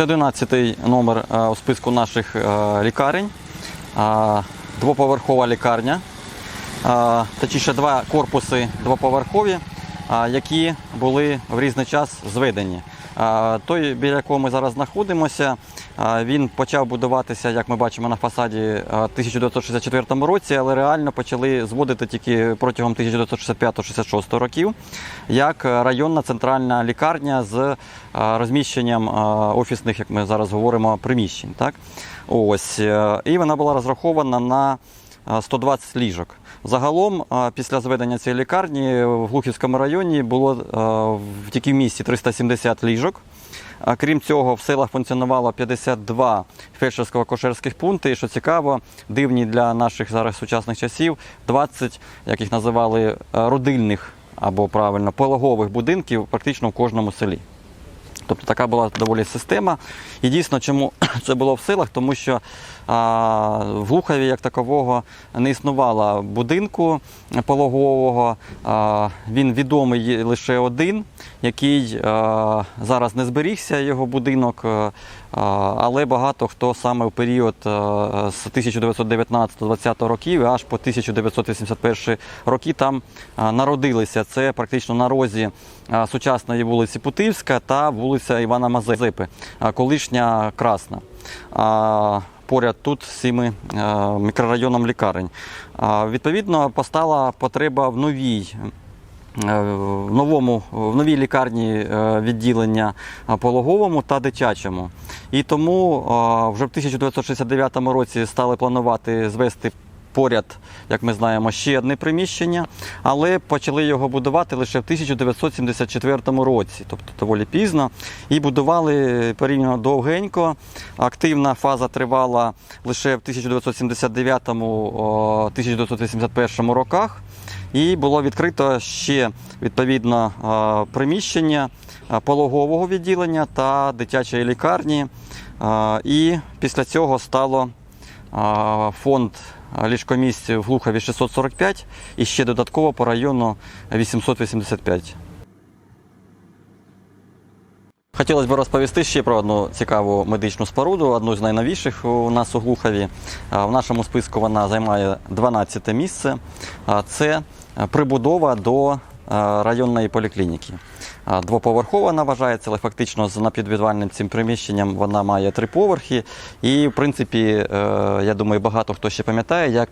Це 11-й номер е, у списку наших е, лікарень. Двоповерхова лікарня. Точніше, два корпуси двоповерхові, які були в різний час зведені. Той, біля якого ми зараз знаходимося, він почав будуватися, як ми бачимо на фасаді, в 1964 році, але реально почали зводити тільки протягом 1965-66 років, як районна центральна лікарня з розміщенням офісних, як ми зараз говоримо, приміщень. Так? Ось. е, І вона була розрахована на 120 ліжок. Загалом, після зведення цієї лікарні в Глухівському районі було в тільки місті 370 ліжок. Крім цього, в селах функціонувало 52 фельдшерсько-кошерських пункти. І що цікаво, дивні для наших зараз сучасних часів 20, як їх називали, родильних або правильно пологових будинків практично в кожному селі. Тобто така була доволі система. І дійсно, чому це було в силах? Тому що а, в Глухові як такового не існувало будинку пологового. А, він відомий лише один, який а, зараз не зберігся, його будинок. Але багато хто саме в період а, з 1919-20 років аж по 1981 роки там народилися. Це практично на розі сучасної вулиці Путивська та вулиця Івана Мазепи, колишня Красна. Поряд тут з цими е, мікрорайоном лікарень. Відповідно, постала потреба в новій е, в новому в новій лікарні е, відділення е, пологовому та дитячому. І тому вже в 1969 році стали планувати звести поряд, як ми знаємо, ще одне приміщення, але почали його будувати лише в 1974 році, тобто доволі пізно. І будували порівняно довгенько. Активна фаза тривала лише в 1979-1981 роках. І було відкрито ще відповідно е, приміщення е, пологового відділення та дитячої лікарні. Е, І після цього стало фонд ліжкомісць в Глухові 645 і ще додатково по району 885. Хотілося б розповісти ще про одну цікаву медичну споруду, одну з найновіших у нас у Глухові. В нашому списку вона займає 12 місце. Це прибудова до районної поліклініки. Двоповерхова вона вважається, але фактично з напідвідвальним цим приміщенням вона має три поверхи. І, в принципі, е, я думаю, багато хто ще пам'ятає, як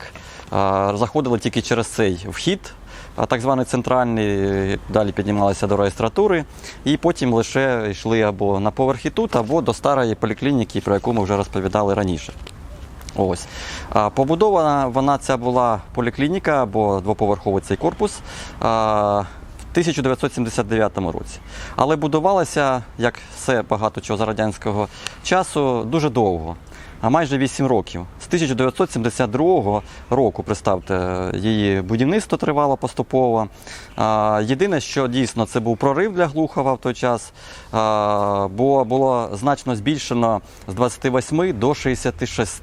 заходили тільки через цей вхід а так званий центральний, далі піднімалися до реєстратури, і потім лише йшли або на поверхи тут, або до старої поліклініки, про яку ми вже розповідали раніше. Ось. А, Побудована вона ця була поліклініка або двоповерховий цей корпус. а, в 1979 році. Але будувалася, як все багато чого за радянського часу, дуже довго, а майже 8 років. З 1972 року, представте, її будівництво тривало поступово. Єдине, що дійсно це був прорив для Глухова в той час, бо було значно збільшено з 28 до 66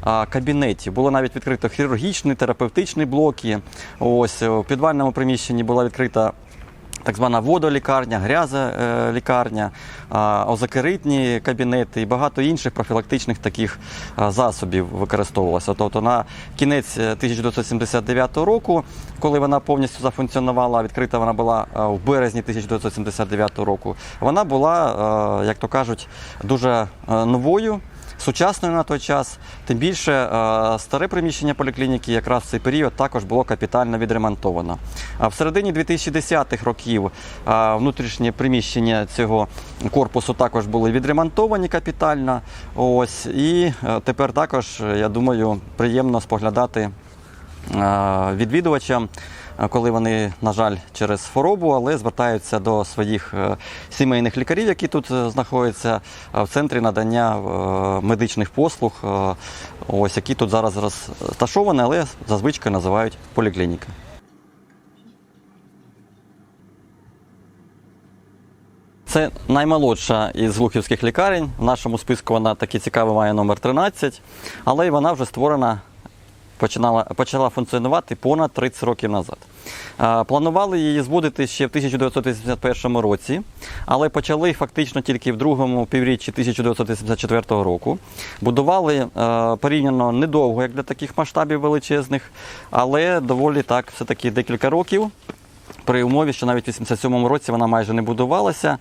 а, кабінетів. Було навіть відкрито хірургічні, терапевтичні блоки. Ось у підвальному приміщенні була відкрита. Так звана водолікарня, грязолікарня, озакеритні кабінети і багато інших профілактичних таких засобів використовувалося. Тобто на кінець е, 1979 року, коли вона повністю зафункціонувала, відкрита вона була в березні 1979 року, вона була, е, як то кажуть, дуже е, новою сучасною на той час. Тим більше е, старе приміщення поліклініки якраз в цей період також було капітально відремонтовано. А в середині 2010-х років е, внутрішнє приміщення цього корпусу також були відремонтовані капітально. Ось і е, тепер також, я думаю, приємно споглядати відвідувачам, е, коли вони, на жаль, через хворобу, але звертаються до своїх е, сімейних лікарів, які тут е, знаходяться е, в центрі надання е, медичних послуг, е, ось які тут зараз розташовані, але зазвичай називають поліклініки. Це наймолодша із глухівських лікарень. В нашому списку вона такий цікавий має номер 13, але й вона вже створена починала, почала функціонувати понад 30 років назад. Планували її збудити ще в 1981 році, але почали фактично тільки в другому півріччі 1984 року. Будували е, порівняно недовго, як для таких масштабів величезних, але доволі так, все-таки декілька років при умові, що навіть в 87-му році вона майже не будувалася.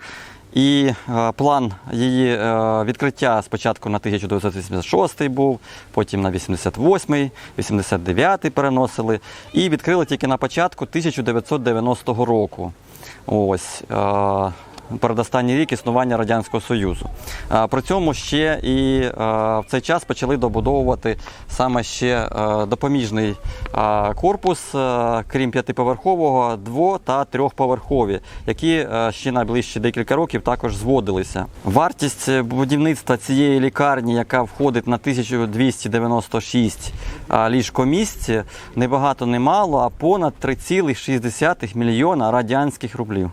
І е, план її е, відкриття спочатку на 1986 був, потім на 88-й, 89-й переносили. І відкрили тільки на початку 1990 року. Ось. Передостанній рік існування Радянського Союзу. При цьому ще і в цей час почали добудовувати саме ще е, допоміжний корпус, е, крім п'ятиповерхового, дво- та трьохповерхові, які е, ще найближчі декілька років також зводилися. Вартість будівництва цієї лікарні, яка входить на 1296 е, ліжкомісць, не багато не мало, а понад 3,6 мільйона радянських рублів.